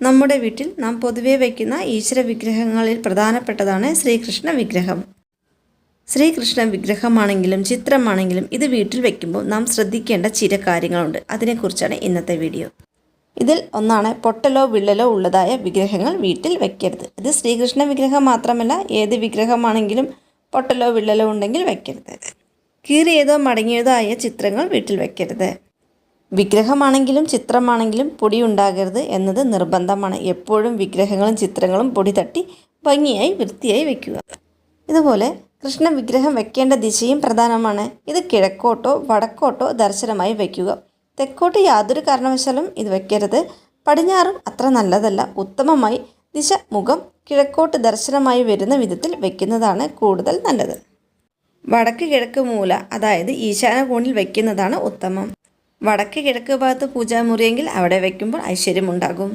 നമ്മുടെ വീട്ടിൽ നാം പൊതുവെ വയ്ക്കുന്ന ഈശ്വര വിഗ്രഹങ്ങളിൽ പ്രധാനപ്പെട്ടതാണ് ശ്രീകൃഷ്ണ വിഗ്രഹം. ശ്രീകൃഷ്ണ വിഗ്രഹമാണെങ്കിലും ചിത്രമാണെങ്കിലും ഇത് വീട്ടിൽ വയ്ക്കുമ്പോൾ നാം ശ്രദ്ധിക്കേണ്ട ചില കാര്യങ്ങളുണ്ട്. അതിനെക്കുറിച്ചാണ് ഇന്നത്തെ വീഡിയോ. ഇതിൽ ഒന്നാണ് പൊട്ടലോ വിള്ളലോ ഉള്ളതായ വിഗ്രഹങ്ങൾ വീട്ടിൽ വയ്ക്കരുത്. ഇത് ശ്രീകൃഷ്ണ വിഗ്രഹം മാത്രമല്ല ഏത് വിഗ്രഹമാണെങ്കിലും പൊട്ടലോ വിള്ളലോ ഉണ്ടെങ്കിൽ വയ്ക്കരുത്. കീറിയതോ മടങ്ങിയതോ ആയ ചിത്രങ്ങൾ വീട്ടിൽ വയ്ക്കരുത്. വിഗ്രഹമാണെങ്കിലും ചിത്രമാണെങ്കിലും പൊടി ഉണ്ടാകരുത് എന്നത് നിർബന്ധമാണ്. എപ്പോഴും വിഗ്രഹങ്ങളും ചിത്രങ്ങളും പൊടി തട്ടി ഭംഗിയായി വൃത്തിയായി വയ്ക്കുക ഇതുപോലെ കൃഷ്ണ വിഗ്രഹം വെക്കേണ്ട ദിശയും പ്രധാനമാണ്. ഇത് കിഴക്കോട്ടോ വടക്കോട്ടോ ദർശനമായി വയ്ക്കുക തെക്കോട്ട് യാതൊരു കാരണവശാലും ഇത് വയ്ക്കരുത് പടിഞ്ഞാറും അത്ര നല്ലതല്ല. ഉത്തമമായി ദിശ മുഖം കിഴക്കോട്ട് ദർശനമായി വരുന്ന വിധത്തിൽ വയ്ക്കുന്നതാണ് കൂടുതൽ നല്ലത്. വടക്ക് കിഴക്ക് മൂല അതായത് ഈശാന കോണിൽ വയ്ക്കുന്നതാണ് ഉത്തമം. വടക്ക് കിഴക്ക് ഭാഗത്ത് പൂജാമുറിയെങ്കിൽ അവിടെ വയ്ക്കുമ്പോൾ ഐശ്വര്യമുണ്ടാകും.